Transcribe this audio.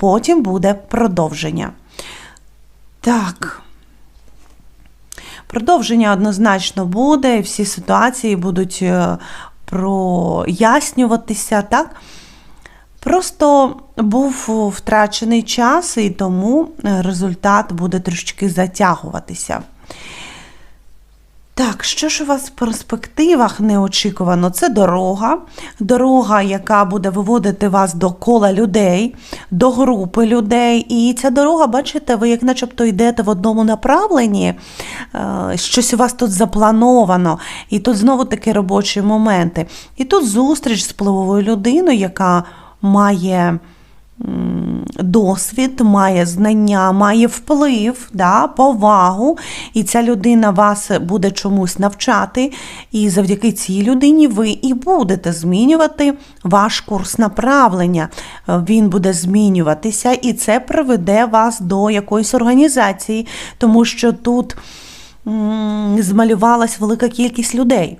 потім буде продовження. Так. Продовження однозначно буде, і всі ситуації будуть е, прояснюватися, так? Просто був втрачений час, і тому е, результат буде трошки затягуватися. Так, що ж у вас в перспективах неочікувано? Це дорога, дорога, яка буде виводити вас до кола людей, до групи людей. І ця дорога, бачите, ви як начебто йдете в одному направленні, е, щось у вас тут заплановано, і тут знову такі робочі моменти. І тут зустріч з впливовою людиною, яка має досвід, має знання, має вплив, да, повагу, і ця людина вас буде чомусь навчати, і завдяки цій людині ви і будете змінювати ваш курс направлення. Він буде змінюватися, і це приведе вас до якоїсь організації, тому що тут змалювалась велика кількість людей.